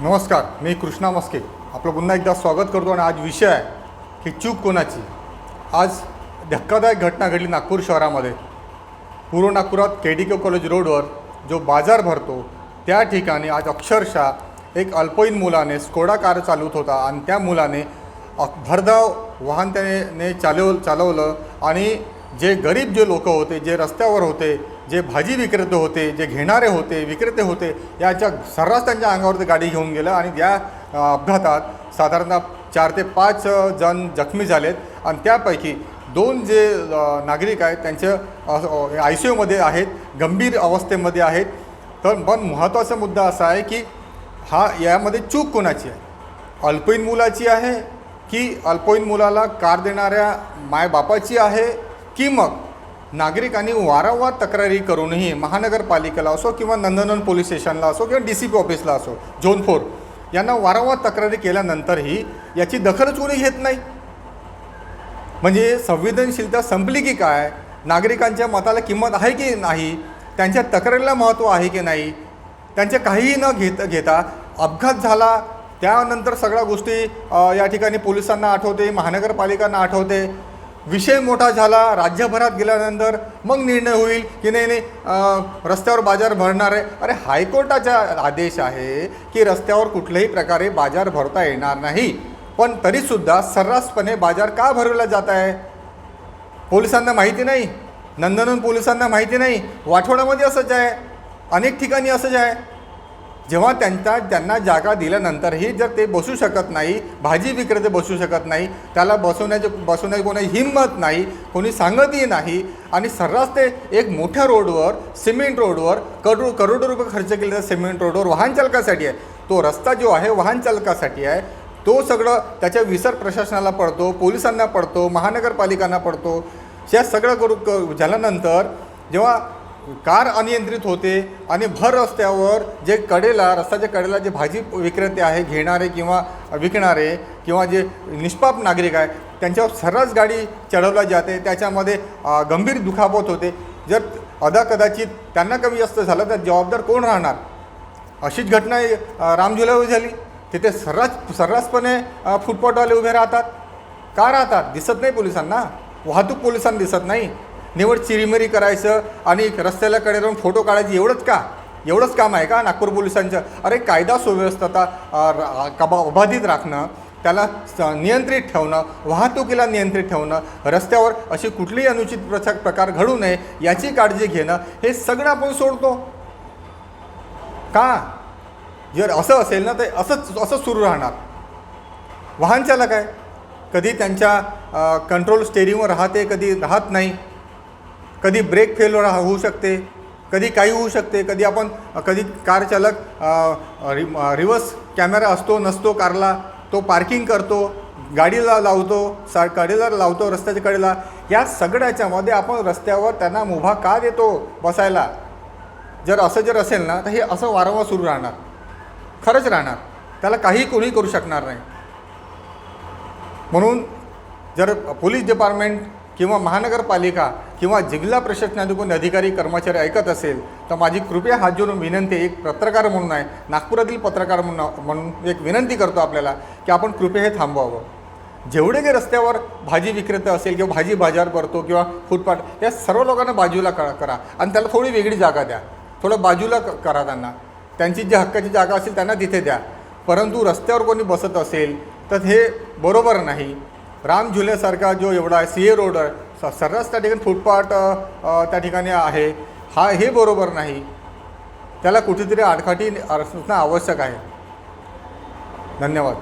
नमस्कार मी कृष्णा मस्के. आपलं पुन्हा एकदा स्वागत करतो आणि आज विषय आहे की चूक कोणाची? आज धक्कादायक घटना घडली नागपूर शहरामध्ये. पूर्व नागपुरात के डी के कॉलेज रोडवर जो बाजार भरतो त्या ठिकाणी आज अक्षरशः एक अल्पवयीन मुलाने स्कोडा कार चालवत होता आणि त्या मुलाने भरधाव वाहन त्याने चालव चालवलं आणि जे गरीब जे लोक होते जे रस्त्यावर होते जे भाजी विक्रेते होते जे घेणारे होते विक्रेते होते याच्या सर्रास त्यांच्या अंगावरती गाडी घेऊन गेलं आणि या अपघातात साधारणतः चार ते पाच जण जखमी झालेत. आणि त्यापैकी दोन जे नागरिक आहेत त्यांचे आय सी यूमध्ये आहेत गंभीर अवस्थेमध्ये आहेत. तर पण महत्त्वाचा मुद्दा असा आहे की हा यामध्ये चूक कोणाची आहे? अल्पवयीन मुलाची आहे की अल्पवयीन मुलाला कार देणाऱ्या मायबापाची आहे की मग? नागरिकांनी वारंवार तक्रारी करूनही महानगरपालिकेला असो किंवा नंदनवन पोलीस स्टेशनला असो किंवा डी सी पी ऑफिसला असो झोन फोर यांना वारंवार तक्रारी केल्यानंतरही याची दखलच कोणी घेत नाही. म्हणजे संवेदनशीलता संपली की काय? नागरिकांच्या मताला किंमत आहे की नाही? त्यांच्या तक्रारीला महत्त्व आहे की नाही? त्यांचे काहीही न घेत घेता अपघात झाला त्यानंतर सगळ्या गोष्टी या ठिकाणी पोलिसांना आठवते महानगरपालिकांना आठवते. विषय मोठा झाला राज्यभरात गेल्यानंतर मग निर्णय होईल की नाही नाही रस्त्यावर बाजार भरणार आहे. अरे हायकोर्टाचा आदेश आहे की रस्त्यावर कुठल्याही प्रकारे बाजार भरता येणार नाही. पण तरीसुद्धा सर्रासपणे बाजार का भरवला जात आहे? पोलिसांना माहिती नाही. नंदनवन पोलिसांना माहिती नाही. वाठोड्यामध्ये असंच आहे. अनेक ठिकाणी असंच आहे. जेव्हा त्यांचा त्यांना जागा दिल्यानंतरही जर ते बसू शकत नाही भाजी विक्रेते बसू शकत नाही त्याला बसवण्याचे बसवण्याची कोणी हिंमत नाही कोणी सांगतही नाही आणि सर्रास ते एक मोठ्या रोडवर सिमेंट रोडवर करोड करोडो रुपये खर्च केले जातात सिमेंट रोडवर वाहन चालकासाठी आहे. तो रस्ता जो आहे वाहन चालकासाठी आहे. तो सगळं त्याच्या विसर प्रशासनाला पडतो पोलिसांना पडतो महानगरपालिकांना पडतो. या सगळं करू क झाल्यानंतर जेव्हा कार अनियंत्रित होते आणि भर रस्त्यावर जे कडेला रस्त्याच्या कडेला जे भाजी विक्रेते आहे घेणारे किंवा विकणारे किंवा जे निष्पाप नागरिक आहे त्यांच्यावर सर्रास गाडी चढवल्या जाते. त्याच्यामध्ये गंभीर दुखापत होते. जर अदा कदाचित त्यांना कमी जास्त झालं तर जबाबदार कोण राहणार? अशीच घटना रामजुलावर झाली. तिथे सर्रास सर्रासपणे अ, फुटपाथवाले उभे राहतात. का राहतात? दिसत नाही पोलिसांना. वाहतूक पोलिसांना दिसत नाही. निवड चिरीमिरी करायचं आणि रस्त्याला कडे राहून फोटो काढायचे एवढंच का? एवढंच काम आहे का नागपूर पोलिसांचं? अरे कायदा सुव्यवस्था कबा अबाधित राखणं त्याला स- नियंत्रित ठेवणं वाहतुकीला नियंत्रित ठेवणं रस्त्यावर अशी कुठलीही अनुचित प्रचार प्रकार घडू नये याची काळजी घेणं हे सगळं आपण सोडतो. का? जर असं असेल ना तर असंच असंच सुरू राहणार. वाहन चालक आहे. कधी त्यांच्या कंट्रोल स्टेरिंगवर राहते कधी राहत नाही. कधी ब्रेक फेल होऊ शकते कधी काही होऊ शकते कधी आपण कधी कार चालक रि रिवर्स कॅमेरा असतो नसतो कारला तो पार्किंग करतो गाडीला लावतो सा कडेला लावतो रस्त्याच्या कडेला या सगळ्याच्यामध्ये आपण रस्त्यावर त्यांना मुभा का देतो बसायला? जर असं जर असेल ना तर हे असं वारंवार सुरू राहणार. खरंच राहणार. त्याला काही कोणी करू शकणार नाही. म्हणून जर पोलीस डिपार्टमेंट किंवा महानगरपालिका किंवा जिल्हा प्रशासनाचे अधिकारी कर्मचारी ऐकत असेल तर माझी कृपया हात जोडून विनंती एक पत्रकार म्हणून आहे नागपुरातील पत्रकार म्हणून म्हणून एक विनंती करतो आपल्याला की आपण कृपया हे थांबवावं. जेवढे काही रस्त्यावर भाजी विक्रेता असेल किंवा भाजी बाजार भरतो किंवा फुटपाथ या सर्व लोकांना बाजूला करा करा. आणि त्याला थोडी वेगळी जागा द्या. थोडं बाजूला क- करा त्यांना. त्यांची जी हक्काची जागा असेल त्यांना तिथे द्या. परंतु रस्त्यावर कोणी बसत असेल तर हे बरोबर नाही. राम झुल्यासारखा जो एवढा आहे सी ए रोड आहे स- सर्रास त्या ठिकाणी फुटपाथ त्या ठिकाणी आहे हा हे बरोबर नाही. त्याला कुठेतरी आडकाठी असणं आवश्यक आहे. धन्यवाद.